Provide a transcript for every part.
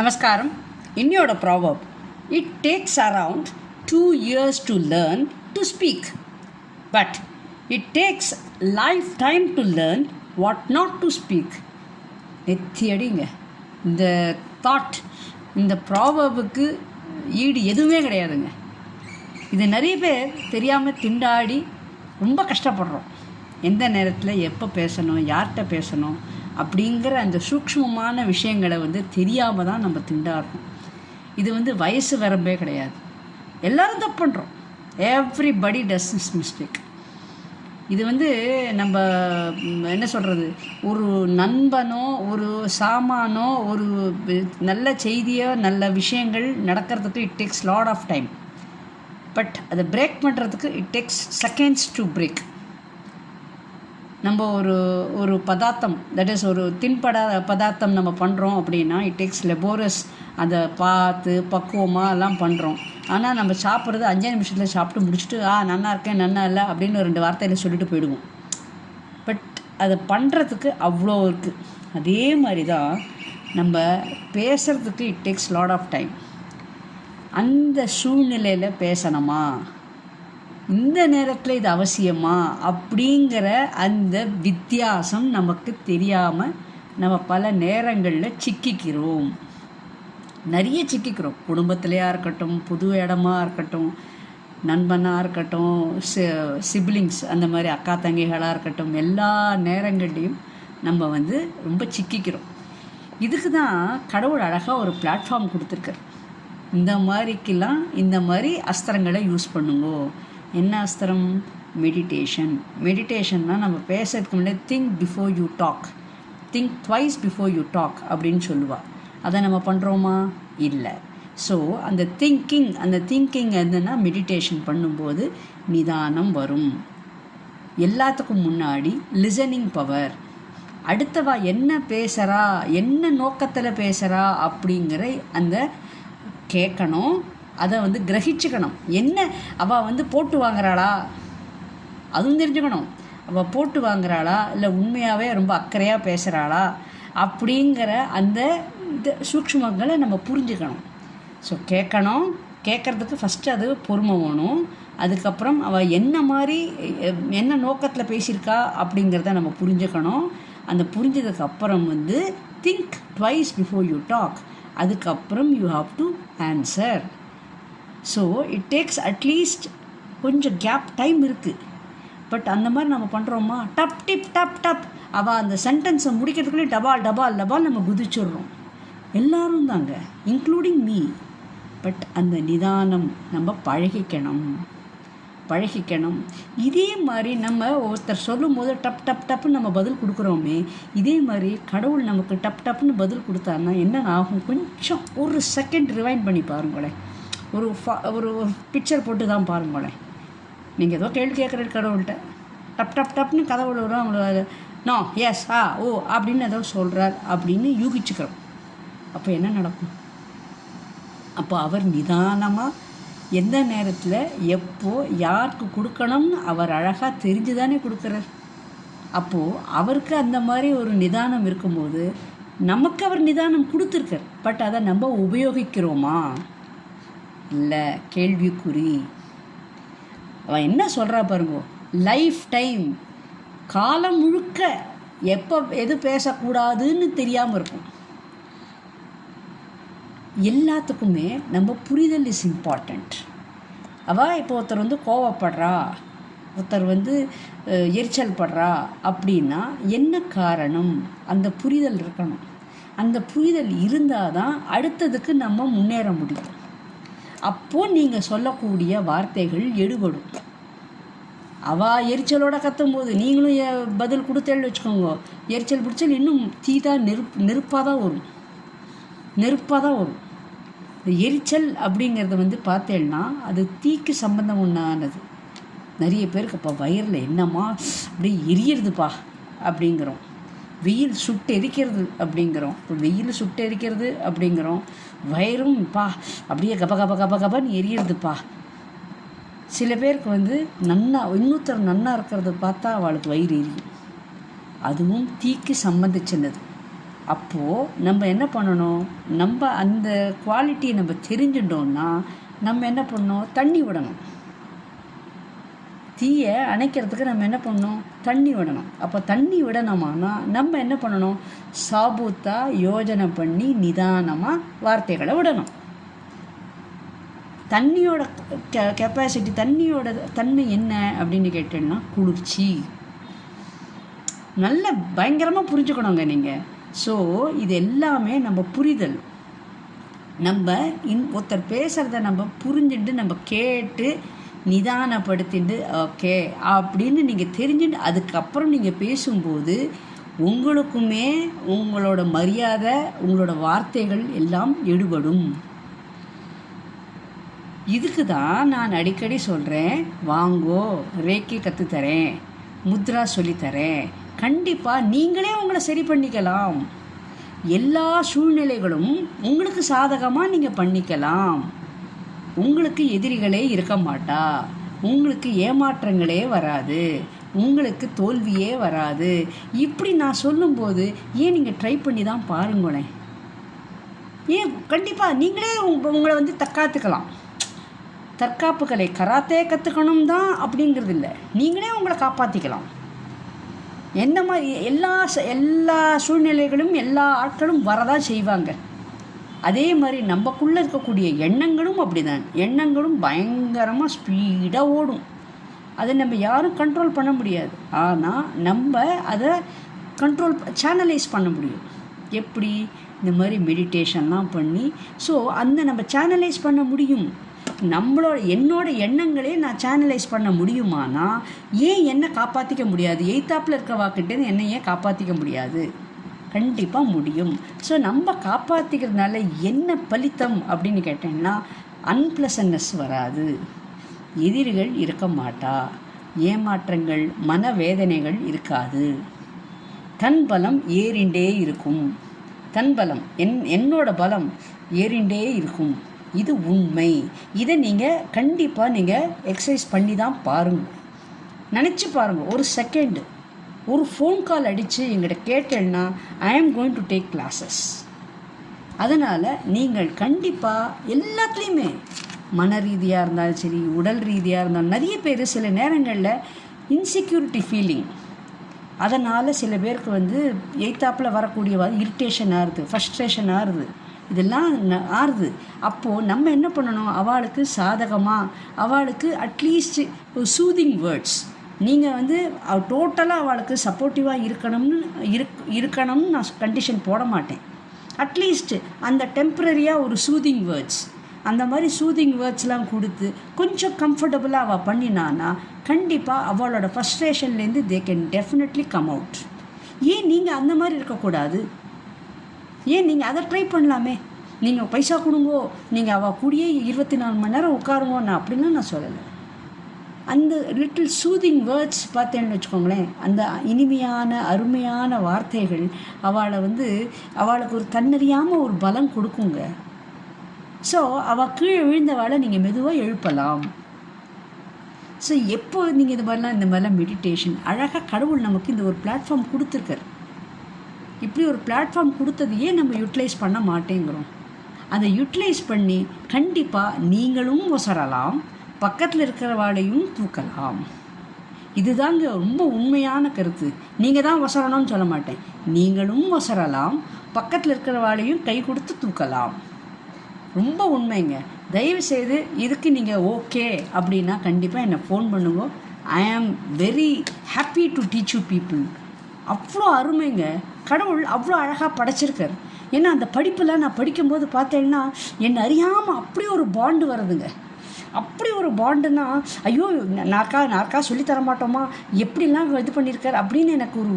நமஸ்காரம். இன்னியோட probably it takes around two years to learn to speak but it takes life time to learn what not to speak நெத்தி அடிங்க. இந்த thought இந்த ப்ராவபுக்கு ஈடு எதுவுமே கிடையாதுங்க. இது நிறைய பேர் தெரியாமல் திண்டாடி ரொம்ப கஷ்டப்படுறோம். எந்த நேரத்தில் எப்போ பேசணும் யார்கிட்ட பேசணும் அப்படிங்கிற அந்த சூக்ஷ்மமான விஷயங்களை வந்து தெரியாமல் தான் நம்ம திண்டாடுறோம் இது வந்து வயசு வரம்பே கிடையாது. எல்லாரும் தப்பு பண்ணுறோம் எவ்ரிபடி டஸ் இஸ் மிஸ்டேக் இது வந்து நம்ம என்ன சொல்கிறது ஒரு நண்பனோ ஒரு சாமானோ ஒரு நல்ல செய்தியோ நல்ல விஷயங்கள் நடக்கிறதுக்கு it takes lot of time but அதை பிரேக் பண்ணுறதுக்கு it takes seconds to break நம்ம ஒரு ஒரு பதார்த்தம் தட் இஸ் ஒரு தின்பட பதார்த்தம் நம்ம பண்ணுறோம் அப்படின்னா இட் டேக்ஸ் லெபோரஸ் அதை பார்த்து பக்குவமாக எல்லாம் பண்ணுறோம் ஆனால் நம்ம சாப்பிட்றது அஞ்சே நிமிஷத்தில் சாப்பிட்டு முடிச்சுட்டு ஆ நல்லா இருக்கேன் நல்லா இல்லை அப்படின்னு ரெண்டு வார்த்தையில் சொல்லிட்டு போயிடுவோம். பட் அதை பண்ணுறதுக்கு அவ்வளோ இருக்குது அதே மாதிரி தான் நம்ம பேசுகிறதுக்கு it takes lot of time அந்த சூழ்நிலையில் பேசணுமா? இந்த நேரத்தில் இது அவசியமா? அப்படிங்கிற அந்த வித்தியாசம் நமக்கு தெரியாமல் நம்ம பல நேரங்களில் சிக்கிக்கிறோம். நிறைய சிக்கிக்கிறோம். குடும்பத்திலையா இருக்கட்டும் புது இடமா இருக்கட்டும் நண்பனாக இருக்கட்டும் சிப்ளிங்ஸ் அந்த மாதிரி அக்கா தங்கைகளாக இருக்கட்டும் எல்லா நேரங்கள்லையும் நம்ம வந்து ரொம்ப சிக்கிக்கிறோம். இதுக்கு தான் கடவுள் அழகாக ஒரு பிளாட்ஃபார்ம் கொடுத்துருக்கார். இந்த மாதிரிக்கெல்லாம் இந்த மாதிரி அஸ்திரங்களை யூஸ் பண்ணுங்கோ. என்ன அஸ்திரம்? மெடிடேஷன் மெடிடேஷன்னா நம்ம பேசுறதுக்கு முன்னாடி think before you talk think twice before you talk அப்படின்னு சொல்லுவாள் அதை நம்ம பண்ணுறோமா இல்லை. ஸோ அந்த திங்கிங் அந்த திங்கிங் என்னன்னா மெடிடேஷன் பண்ணும்போது நிதானம் வரும். எல்லாத்துக்கும் முன்னாடி லிசனிங் பவர் அடுத்தவா என்ன பேசுகிறா என்ன நோக்கத்தில் பேசுகிறா அப்படிங்கிற அந்த கேட்கணும் அதை வந்து கிரகிச்சுக்கணும். என்ன? அவள் வந்து போட்டு வாங்குறாளா? அதுவும் தெரிஞ்சுக்கணும். அவள் போட்டு வாங்குறாளா? இல்லை உண்மையாகவே ரொம்ப அக்கறையாக பேசுகிறாளா அப்படிங்கிற அந்த இது சூக்ஷ்மங்களை நம்ம புரிஞ்சுக்கணும். ஸோ கேட்கணும். கேட்குறதுக்கு ஃபஸ்ட்டு அது பொறுமை வேணும். அதுக்கப்புறம் அவள் என்ன மாதிரி என்ன நோக்கத்தில் பேசியிருக்கா அப்படிங்கிறத நம்ம புரிஞ்சுக்கணும். அந்த புரிஞ்சதுக்கு அப்புறம் வந்து think twice before you talk அதுக்கப்புறம் you have to answer so it takes at least கொஞ்சம் கேப் டைம் இருக்குது பட் அந்த மாதிரி நம்ம பண்ணுறோமா டப் டிப் டப் டப். அவள் அந்த சென்டென்ஸை முடிக்கிறதுக்குள்ளே டபால் டபால் டபால் நம்ம குதிச்சிடுறோம். எல்லாரும் தாங்க இன்க்ளூடிங் மீ பட் அந்த நிதானம் நம்ம பழகிக்கணும். பழகிக்கணும். இதே மாதிரி நம்ம ஒருத்தர் சொல்லும் போது டப் டப் டப்புன்னு நம்ம பதில் கொடுக்குறோமே இதே மாதிரி கடவுள் நமக்கு டப் டப்னு பதில் கொடுத்தாருன்னா என்ன ஆகும்? கொஞ்சம் ஒரு செகண்ட் ரிவைண்ட் பண்ணி பாருங்களேன். ஒரு ஃபா ஒரு பிக்சர் போட்டு தான் பாருங்களேன் நீங்கள் ஏதோ கேள்வி கேட்குறது கடவுள்கிட்ட. டப் டப் டப்னு கடவுள் வரும் அவங்கள நோ எஸ் ஆ ஓ அப்படின்னு ஏதோ சொல்கிறார் அப்படின்னு யூகிச்சுக்கிறோம். அப்போ என்ன நடக்கும்? அப்போ அவர் நிதானமாக எந்த நேரத்தில் எப்போ யாருக்கு கொடுக்கணும்னு அவர் அழகாக தெரிஞ்சு தானே கொடுக்குறார். அப்போது அவருக்கு அந்த மாதிரி ஒரு நிதானம் இருக்கும்போது நமக்கு அவர் நிதானம் கொடுத்துருக்கார். பட் அதை நம்ம உபயோகிக்கிறோமா? இல்லை கேள்விக்குறி. அவன் என்ன சொல்கிறா பாருங்க? லைஃப் டைம் காலம் முழுக்க எப்போ எது பேசக்கூடாதுன்னு தெரியாமல் இருக்கும். எல்லாத்துக்குமே நம்ம புரிதல் இஸ் இம்பார்ட்டண்ட் அவள் இப்போ ஒருத்தர் வந்து கோவப்படுறா ஒருத்தர் வந்து எரிச்சல் படுறா அப்படின்னா என்ன காரணம்? அந்த புரிதல் இருக்கணும். அந்த புரிதல் இருந்தால் தான் அடுத்ததுக்கு நம்ம முன்னேற முடியும். அப்போது நீங்கள் சொல்லக்கூடிய வார்த்தைகள் எடுபடும். அவ எரிச்சலோட கத்தும் போது நீங்களும் எ- பதில் கொடுத்தேன்னு வச்சுக்கோங்க. எரிச்சல் பிடிச்சல் இன்னும் தீதா நெருப்பு நெருப்பாக தான் வரும். நெருப்பாக தான் வரும். இந்த எரிச்சல் அப்படிங்கிறத வந்து பார்த்தேன்னா அது தீக்கு சம்பந்தம் ஒன்றானது நிறைய பேருக்கு இப்போ வயரில் என்னம்மா அப்படியே எரியிறதுப்பா அப்படிங்கிறோம். வெயில் சுட்டு எரிக்கிறது அப்படிங்கிறோம். இப்போ வெயில் சுட்டு எரிக்கிறது அப்படிங்கிறோம். வயிறும் பா. அப்படியே கப கப கப கபன்னு எரியிறதுப்பா. சில பேருக்கு வந்து நன்னா இன்னொருத்தர் நன்னா இருக்கிறத பார்த்தா அவளுக்கு வயிறு எரியும். அதுவும் தீக்கு சம்பந்திச்சினது அப்போது நம்ம என்ன பண்ணணும்? நம்ம அந்த குவாலிட்டியை நம்ம தெரிஞ்சுட்டோம்னா நம்ம என்ன பண்ணணும்? தண்ணி விடணும். தீயை அணைக்கிறதுக்கு நம்ம என்ன பண்ணணும்? தண்ணி விடணும். அப்போ தண்ணி விடணுமானா நம்ம என்ன பண்ணணும்? சாபூத்தாக யோஜனை பண்ணி நிதானமாக வார்த்தைகளை விடணும். தண்ணியோட கெ கெப்பாசிட்டி தண்ணியோட தன்மை என்ன அப்படின்னு கேட்டேன்னா குளிர்ச்சி. நல்ல பயங்கரமாக புரிஞ்சுக்கணுங்க நீங்கள் ஸோ இது எல்லாமே நம்ம புரிதல். நம்ம இன் ஒருத்தர் பேசுகிறத நம்ம புரிஞ்சுட்டு நம்ம கேட்டு நிதானப்படுத்திட்டு ஓகே அப்படின்னு நீங்கள் தெரிஞ்சுட்டு அதுக்கப்புறம் நீங்கள் பேசும்போது உங்களுக்குமே உங்களோட மரியாதை உங்களோட வார்த்தைகள் எல்லாம் எடுபடும். இதுக்கு தான் நான் அடிக்கடி சொல்கிறேன் வாங்கோ ரேக்கி கற்றுத்தரேன் முத்ரா சொல்லித்தரேன் கண்டிப்பாக நீங்களே உங்களை சரி பண்ணிக்கலாம். எல்லா சூழ்நிலைகளும் உங்களுக்கு சாதகமாக நீங்கள் பண்ணிக்கலாம். உங்களுக்கு எதிரிகளே இருக்க மாட்டா. உங்களுக்கு ஏமாற்றங்களே வராது. உங்களுக்கு தோல்வியே வராது. இப்படி நான் சொல்லும்போது ஏன் நீங்கள் ட்ரை பண்ணி தான் பாருங்களேன். ஏன்? கண்டிப்பாக நீங்களே உங்களை வந்து தற்காத்துக்கலாம். தற்காப்பு கலை கராத்தே கற்றுக்கணும் தான் அப்படிங்கிறது இல்லை நீங்களே உங்களை காப்பாற்றிக்கலாம் என்ன மாதிரி எல்லா எல்லா சூழ்நிலைகளும் எல்லா ஆட்களும் வரதான் செய்வாங்க. அதே மாதிரி நம்மக்குள்ளே இருக்கக்கூடிய எண்ணங்களும் அப்படிதான். எண்ணங்களும் பயங்கரமாக ஸ்பீடாக ஓடும். அதை நம்ம யாரும் கண்ட்ரோல் பண்ண முடியாது. ஆனால் நம்ம அதை கண்ட்ரோல் சேனலைஸ் பண்ண முடியும். எப்படி? இந்த மாதிரி மெடிடேஷன்லாம் பண்ணி ஸோ அந்த நம்ம சேனலைஸ் பண்ண முடியும். நம்மளோட என்னோட எண்ணங்களே நான் சேனலைஸ் பண்ண முடியுமானா ஏன் என்னை காப்பாற்றிக்க முடியாது? எய்த்தாப்பில் இருக்கவாக்கிட்டேருந்து என்னை ஏன் காப்பாற்றிக்க முடியாது? கண்டிப்பாக முடியும். ஸோ நம்ம காப்பாற்றிக்கிறதுனால என்ன பலித்தம் அப்படின்னு கேட்டேன்னா அன்பிளசன்னஸ் வராது. எதிரிகள் இருக்க மாட்டா. ஏமாற்றங்கள் மனவேதனைகள் இருக்காது. தன்பலம் ஏறிண்டே இருக்கும். தன்பலம் என் என்னோட பலம் ஏறிண்டே இருக்கும். இது உண்மை. இதை நீங்கள் கண்டிப்பாக நீங்கள் எக்ஸசைஸ் பண்ணி தான் பாருங்கள் நினச்சி பாருங்கள் ஒரு செகண்டு ஒரு ஃபோன் கால் அடித்து எங்கிட்ட கேட்டேன்னா ஐ am going to take classes அதனால் நீங்கள் கண்டிப்பாக எல்லாத்துலேயுமே மன ரீதியாக இருந்தாலும் சரி உடல் ரீதியாக இருந்தாலும் நிறைய பேர் சில நேரங்களில் இன்செக்யூரிட்டி ஃபீலிங் அதனால் சில பேருக்கு வந்து எய்த்தாப்பில் வரக்கூடிய இரிட்டேஷன் ஆறுது ஃபஸ்ட்ரேஷன் ஆறுது. இதெல்லாம் ந- ஆறுது. அப்போது நம்ம என்ன பண்ணணும்? அவளுக்கு சாதகமாக அவளுக்கு அட்லீஸ்ட் சூதிங் வேர்ட்ஸ் நீங்கள் வந்து டோட்டலாக அவளுக்கு சப்போர்ட்டிவாக இருக்கணும்னு இருக் இருக்கணும்னு நான் கண்டிஷன் போட மாட்டேன். அட்லீஸ்ட் அந்த டெம்ப்ரரியாக ஒரு சூதிங் வேர்ட்ஸ் அந்த மாதிரி சூதிங் வேர்ட்ஸ்லாம் கொடுத்து கொஞ்சம் கம்ஃபர்டபுளாக அவள் பண்ணினான்னா கண்டிப்பாக அவளோட ஃபஸ்ட்ரேஷன்லேருந்து they can definitely come out ஏன் நீங்கள் அந்த மாதிரி இருக்கக்கூடாது? ஏன் நீங்கள் அதை ட்ரை பண்ணலாமே? நீங்கள் பைசா கொடுங்கோ நீங்கள் அவள் கூடியே இருபத்தி நாலு மணி நேரம் உட்காருங்கோ நான் அப்படின்னு நான் சொல்லலை. அந்த லிட்டில் சூதிங் வேர்ட்ஸ் பார்த்தேன்னு வச்சுக்கோங்களேன் அந்த இனிமையான அருமையான வார்த்தைகள் அவளை வந்து அவளுக்கு ஒரு தன்னறியாமல் ஒரு பலம் கொடுக்குங்க. ஸோ அவள் கீழே விழுந்தவாளை நீங்கள் மெதுவாக எழுப்பலாம். ஸோ எப்போ நீங்கள் இது மாதிரிலாம் இந்த மாதிரிலாம் மெடிடேஷன் அழகாக கடவுள் நமக்கு இந்த ஒரு பிளாட்ஃபார்ம் கொடுத்துருக்காரு. இப்படி ஒரு பிளாட்ஃபார்ம் கொடுத்ததையே நம்ம யூட்டிலைஸ் பண்ண மாட்டேங்கிறோம். அதை யூட்டிலைஸ் பண்ணி கண்டிப்பாக நீங்களும் ஒசரலாம். பக்கத்தில் இருக்கிறவாளையும் தூக்கலாம். இதுதாங்க ரொம்ப உண்மையான கருத்து. நீங்கள் தான் வசரணும்னு சொல்ல மாட்டேன். நீங்களும் வசரலாம். பக்கத்தில் இருக்கிறவாளையும் கை கொடுத்து தூக்கலாம். ரொம்ப உண்மைங்க. தயவு செய்து இதுக்கு நீங்கள் ஓகே அப்படின்னா கண்டிப்பாக என்னை ஃபோன் பண்ணுங்க. I am very happy to teach you people அவ்வளோ அருமைங்க. கடவுள் அவ்வளோ அழகாக படைச்சிருக்கார். ஏன்னா அந்த படிப்பெல்லாம் நான் படிக்கும்போது பார்த்தேன்னா என்னை அறியாமல் அப்படியே ஒரு பாண்டு வருதுங்க. அப்படி ஒரு பாண்டுனா ஐயோ நாக்கா நாக்கா சொல்லி தர மாட்டோமா? எப்படிலாம் இது பண்ணியிருக்கார் அப்படின்னு எனக்கு ஒரு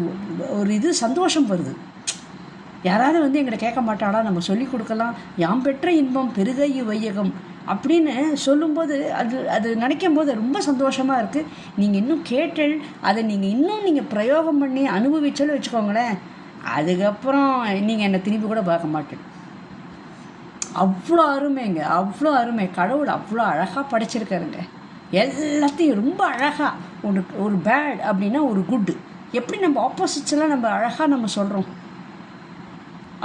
ஒரு இது சந்தோஷம் வருது. யாராவது வந்து எங்களை கேட்க மாட்டாடா நம்ம சொல்லி கொடுக்கலாம். யாம் பெற்ற இன்பம் பெருகையு வையகம் அப்படின்னு சொல்லும்போது அது அது நினைக்கும் போது ரொம்ப சந்தோஷமாக இருக்குது நீங்கள் இன்னும் கேட்டல் அதை நீங்கள் இன்னும் நீங்கள் பிரயோகம் பண்ணி அனுபவிச்சாலும் வச்சுக்கோங்களேன் அதுக்கப்புறம் நீங்கள் என்னை திரும்பி கூட பார்க்க மாட்டேன் அவ்வளோ அருமைங்க அவ்வளோ அருமை. கடவுள் அவ்வளோ அழகாக படைச்சிருக்காருங்க. எல்லாத்தையும் ரொம்ப அழகாக ஒரு ஒரு பேட் அப்படின்னா ஒரு குட்டு எப்படி நம்ம ஆப்போசிட்ஸ்லாம் நம்ம அழகாக நம்ம சொல்கிறோம்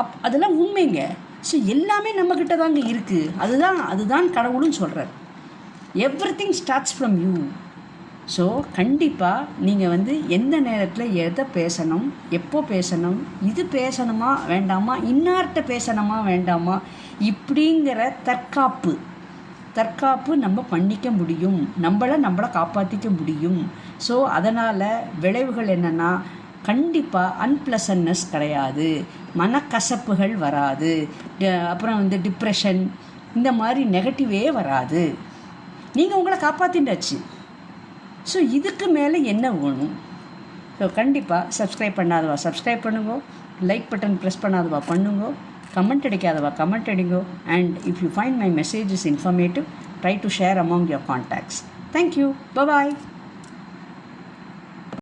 அப் அதெல்லாம் உண்மைங்க. ஸோ எல்லாமே நம்மக்கிட்ட தாங்க இருக்குது அதுதான் அதுதான் கடவுளும் சொல்கிறார் everything starts from you so கண்டிப்பாக நீங்கள் வந்து எந்த நேரத்தில் எதை பேசணும் எப்போ பேசணும் இது பேசணுமா வேண்டாமா இன்னார்கிட்ட பேசணுமா வேண்டாமா இப்படிங்கிற தற்காப்பு. தற்காப்பு நம்ம பண்ணிக்க முடியும். நம்மளை நம்மளை காப்பாற்றிக்க முடியும். ஸோ அதனால் விளைவுகள் என்னென்னா கண்டிப்பாக அன்பிளசன்னஸ் கிடையாது. மனக்கசப்புகள் வராது. ட- அப்புறம் வந்து டிப்ரெஷன் இந்த மாதிரி நெகட்டிவே வராது. நீங்கள் உங்களை காப்பாற்றிண்டாச்சு ஸோ இதுக்கு மேலே என்ன வேணும்? ஸோ கண்டிப்பாக சப்ஸ்கிரைப் பண்ணாதவா? சப்ஸ்கிரைப் பண்ணுங்க. லைக் பட்டன் ப்ரெஸ் பண்ணாதவா? பண்ணுங்க. கமெண்ட் அடிக்காதவா? Comment அடிங்கோ. And if you find my message is informative try to share among your contacts thank you bye bye